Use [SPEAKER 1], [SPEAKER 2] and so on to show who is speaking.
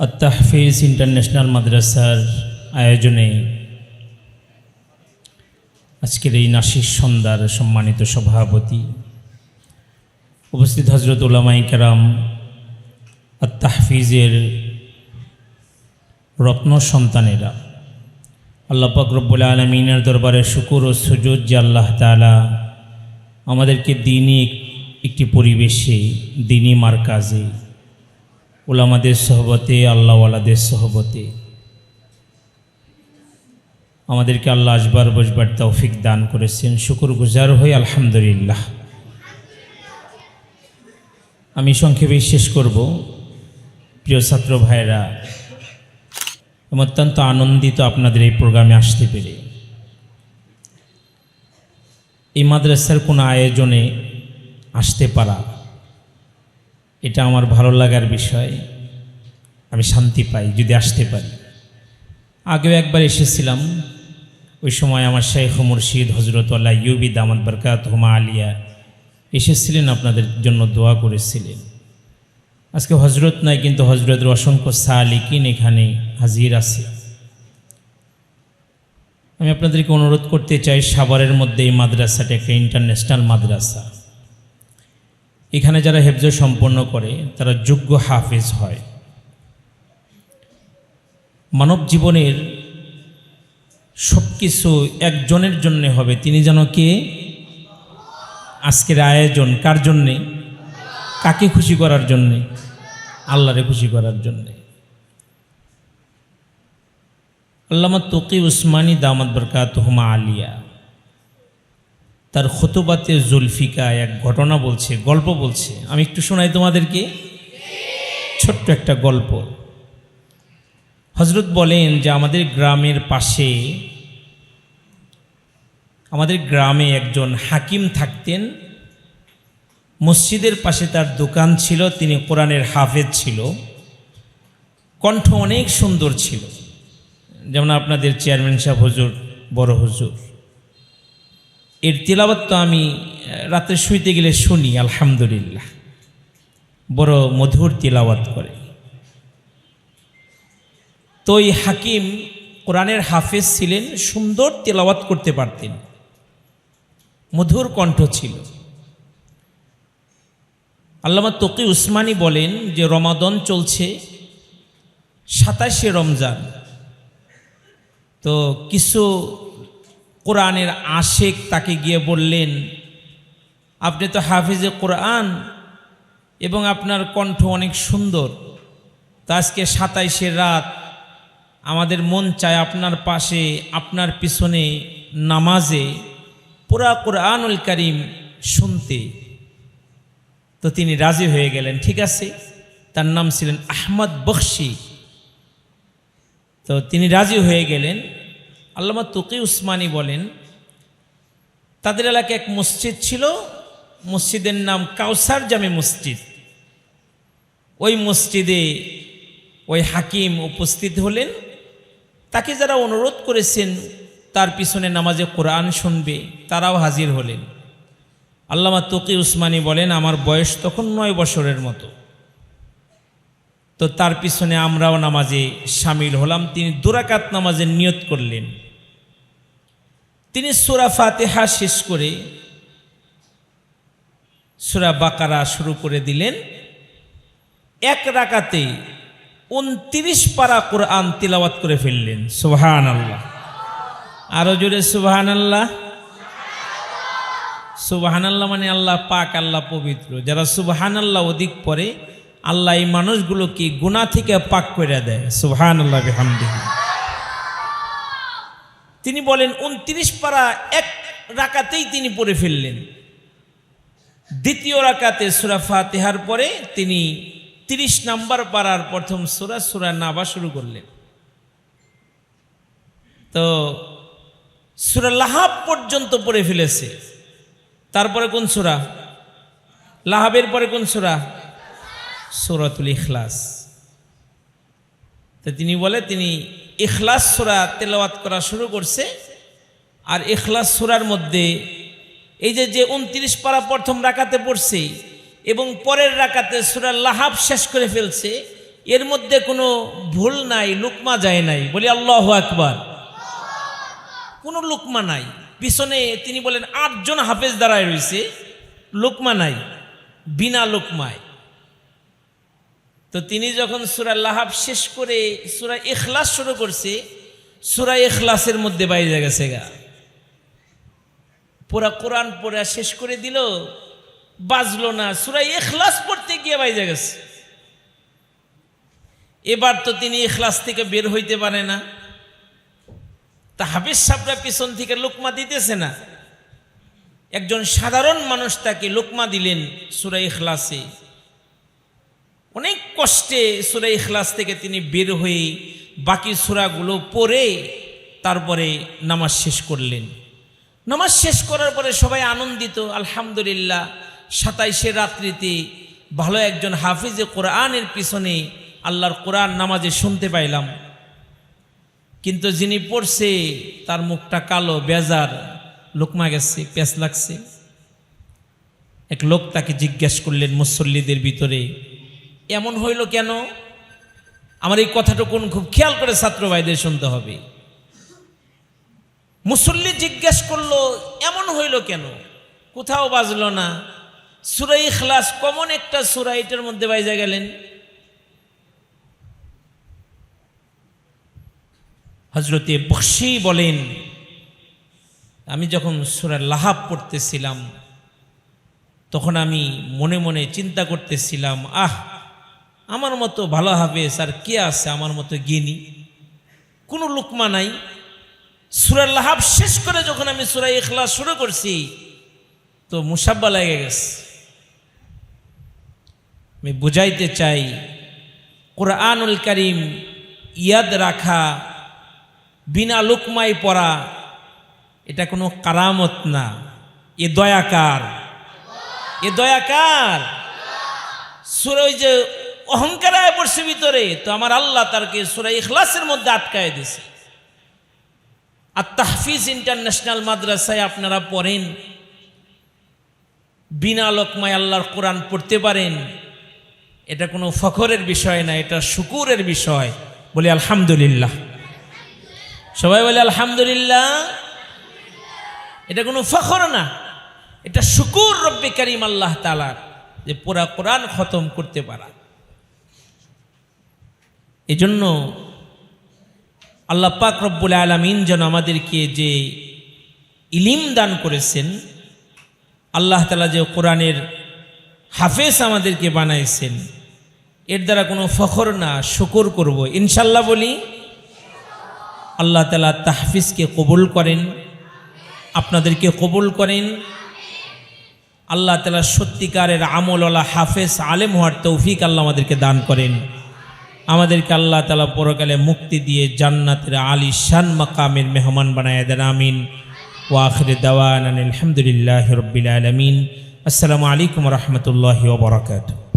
[SPEAKER 1] আত্তাহফিজ international মাদ্রাসার আয়োজনে আজকের এই নাসির সন্ধ্যার সম্মানিত সভাপতি উপস্থিত হজরত উলামাই কেরাম আত্তাহফিজের রত্ন সন্তানেরা। আল্লাহ পাক রব্বুল আলমিনের দরবারে শুকুর ও সুজুদ যে আল্লাহ তালা আমাদেরকে দিনই একটি পরিবেশে দিনই মার্কাজে ওলামাদের সহবতে, আল্লাহওয়ালাদের সহবতে। আমাদেরকে আল্লাহ আসবার বসবার তৌফিক দান করেছেন। শুকুর গুজার হয়ে আলহামদুলিল্লাহ। আমি সংক্ষেপে শেষ করব। প্রিয় ছাত্র ভাইরা আমি অত্যন্ত আনন্দিত আপনাদের এই প্রোগ্রামে আসতে পেরে। এই মাদ্রাসার কোনো আয়োজনে আসতে পারা এটা আমার ভালো লাগার বিষয়। আমি শান্তি পাই, যদি আসতে পারি। আগেও একবার এসেছিলাম, ওই সময় আমার শেখ মুর্শিদ হজরতল্লাহ ইউবি দামাদ বরকাত হুমা আলিয়া এসেছিলেন, আপনাদের জন্য দোয়া করেছিলেন। আজকে হজরত নাই, কিন্তু হজরতের অসংখ্য সালিকিন এখানে হাজির আছে। আমি আপনাদেরকে অনুরোধ করতে চাই, সাভারের মধ্যে এই মাদ্রাসাটা একটা ইন্টারন্যাশনাল মাদ্রাসা। এখানে যারা হেফজ সম্পন্ন করে, তারা যোগ্য হাফেজ হয়। মানব জীবনের সব কিছু একজনের জন্য হবে। তিনি যেন কে? আজকের আয়োজন কার জন্যে? কাকে খুশি করার জন্যে? আল্লাহরে খুশি করার জন্যে। আল্লামা তকি উসমানী দামাদ বরকাত হুমা আলিয়া। তার খতুবাতে জুলফিকা এক ঘটনা বলছে, গল্প বলছে। আমি একটু শোনাই তোমাদেরকে। ছোট্ট একটা গল্প। হজরত বলেন যে আমাদের গ্রামের পাশে, আমাদের গ্রামে একজন হাকিম থাকতেন। মসজিদের পাশে তার দোকান ছিল, তিনি কোরআনের হাফেজ ছিল। কণ্ঠ অনেক সুন্দর ছিল। যেমন আপনাদের চেয়ারম্যান সাহেব, হুজুর, বড় হুজুর। এর তিলাবাত তো আমি রাতে শুইতে গেলে শুনি, আলহামদুলিল্লাহ। বড় মধুর তিলাওয়াত করে। তো এই হাকিম কোরআনের হাফেজ ছিলেন, সুন্দর তেলাওয়াত করতে পারতেন। মধুর কণ্ঠ ছিল। আল্লামা তকি উসমানী বলেন যে, রমাদন চলছে সাতাশে রমজান। তো কিছু কোরআনের আশেক তাকে গিয়ে বললেন, আপনি তো হাফিজে কোরআন এবং আপনার কণ্ঠ অনেক সুন্দর। তো আজকে সাতাইশের রাত আমাদের মন চায় আপনার পাশে, আপনার পিছনে নামাজে পুরা কোরআনুল করিম শুনতে। তো তিনি রাজি হয়ে গেলেন, ঠিক আছে। তার নাম ছিলেন আহমদ বখশি। তো তিনি রাজি হয়ে গেলেন আল্লামা তুকি উসমানী বলেন, তাদের এলাকায় এক মসজিদ ছিল, মসজিদের নাম কাউসার জামে মসজিদ। ওই মসজিদে ওই হাকিম উপস্থিত হলেন, তাকে যারা অনুরোধ করেছেন, তার পিছনে নামাজে কোরআন শুনবে, তারাও হাজির হলেন। আল্লামা তকি উসমানী বলেন, আমার বয়স তখন নয় বছরের মতো। তো তার পিছনে আমরাও নামাজে সামিল হলাম, তিনি দুরাকাত নামাজের নিয়ত করলেন। তিনি সুরা ফাতেহা শেষ করে সুরা বাকারা শুরু করে দিলেন। এক রাকাতে উনত্রিশ পারা কোরআন তিলাওয়াত করে ফেললেন। সুবাহান আল্লাহ আরও জোরে সুবাহান আল্লাহ সুবাহান আল্লাহ মানে আল্লাহ পাক, আল্লাহ পবিত্র। যারা সুবাহান আল্লাহ অধিক পরে আল্লাহ এই মানুষগুলোকে গুণা থেকে পাক করে দেয়। সুবাহান আল্লাহ বেহামদিহি। তিনি বলেন, উনত্রিশ পারা এক রাকাতেই তিনি পড়ে ফেললেন। দ্বিতীয় রাকাতে সুরা ফাতেহার পরে তিনি তিরিশ নাম্বার পাড়ার প্রথম সুরা সুরা নাবা শুরু করলেন। তো সুরা লাহাব পর্যন্ত পড়ে ফেলেছে। তারপরে কোন সুরা? লাহাবের পরে কোন সুরা? সুরাতুল ইখলাস। তো তিনি বলে, তিনি ইখলাস সুরা তেলাওয়াত করা শুরু করছে আর ইখলাস সুরার মধ্যে এই যে যে উনত্রিশ পারা প্রথম রাকাতে পড়ছে এবং পরের রাকাতে সুরা লাহাব শেষ করে ফেলছে, এর মধ্যে কোনো ভুল নাই, লুকমা যায় নাই। বলি আল্লাহ আকবার। কোনো লুকমা নাই। পিছনে তিনি বলেন, আটজন হাফেজ দাঁড়ায় রয়েছে, লুকমা নাই, বিনা লুকমায়। তো তিনি যখন সুরা লাহাব শেষ করে সুরা ইখলাস শুরু করছে, সুরা ইখলাসের মধ্যে বাইরে গেছে গা। পুরা কোরআন পড়া শেষ করে দিল, বাজলো না, সুরা ইখলাস পড়তে গিয়ে বাইরে গেছে। এবার তো তিনি ইখলাস থেকে বের হইতে পারে না। তা হাফিজ সাবরা পিছন থেকে লোকমা দিতেছে না। একজন সাধারণ মানুষ তাকে লোকমা দিলেন সুরা ইখলাসে। অনেক কষ্টে সুরা ইখলাস থেকে তিনি বের হয়ে বাকি সুরাগুলো পড়ে তারপরে নামাজ শেষ করলেন। নামাজ শেষ করার পরে সবাই আনন্দিত, আলহামদুলিল্লাহ, সাতাইশে রাত্রিতে ভালো একজন হাফিজে কোরআনের পিছনে আল্লাহর কোরআন নামাজে শুনতে পাইলাম। কিন্তু যিনি পড়ছে, তার মুখটা কালো, বেজার, লোকমা গেছে, প্যাঁচ লাগছে। এক লোক তাকে জিজ্ঞেস করলেন মুসল্লিদের ভিতরে এমন হইল কেন? আমার এই কথাটুকুন খুব খেয়াল করে ছাত্র ভাইদের শুনতে হবে। মুসল্লি জিজ্ঞেস করল, এমন হইল কেন? কোথাও বাজলো না। সুরাই খ্লাস কমন একটা সুরা, এটার মধ্যে বাইজা গেলেন। হজরতে বক্সি বলেন, আমি যখন সুরা লাহাব পড়তেছিলাম, তখন আমি মনে মনে চিন্তা করতেছিলাম, আহ আমার মতো ভালো হাফেজ আর কে আছে আমার মতো জ্ঞানী কোনো লুকমা নাই। সুরা লাহাব শেষ করে যখন আমি সুরা ইখলাস শুরু করছি, তো মুসাব্বা লেগে গেছে। আমি বুঝাইতে চাই, কোরআনুল করিম ইয়াদ রাখা, বিনা লুকমাই পড়া, এটা কোনো কারামত না। এ দয়াকার এ দয়াকার সুরে ওই যে অহংকার আয় পড়ছে ভিতরে, তো আমার আল্লাহ তারকে সুরা ইখলাসের মধ্যে আটকায় দিছে আর তাহফিজ ইন্টারন্যাশনাল মাদ্রাসায় আপনারা পড়েন, বিনা লোকমায় আল্লাহর কোরআন পড়তে পারেন, এটা কোনো ফখরের বিষয় না, এটা শুকুরের বিষয়, বলি আলহামদুলিল্লাহ। সবাই বলে আলহামদুলিল্লাহ? এটা কোনো ফখর না, এটা শুকুর রব্বে করিম আল্লাহ তালার যে পুরা কোরআন খতম করতে পারা। এজন্য আল্লাহ পাক রব্বুল আলমিন যেন আমাদেরকে যে ইলিম দান করেছেন, আল্লাহ তালা যে কোরআনের হাফেজ আমাদেরকে বানাইছেন, এর দ্বারা কোনো ফখর না, শুকর করব। ইনশাল্লাহ বলি, আল্লাহ তালা তাহফিজকে কবুল করেন, আপনাদেরকে কবুল করেন, আল্লাহ তালা সত্যিকারের আমল আমলওয়ালা হাফেজ আলেম হওয়ার তৌফিক আল্লাহ আমাদেরকে দান করেন। আমাদেরকে আল্লাহ তালা পরকালে মুক্তি দিয়ে জান্নাতের আলী শান মাকামের মেহমান বানায় দেন, আমিন। ওয়াখির দাওয়ান আলহামদুলিল্লাহ রবিল আসসালামু আলাইকুম রহমতুল্লাহ ওবরাকাতু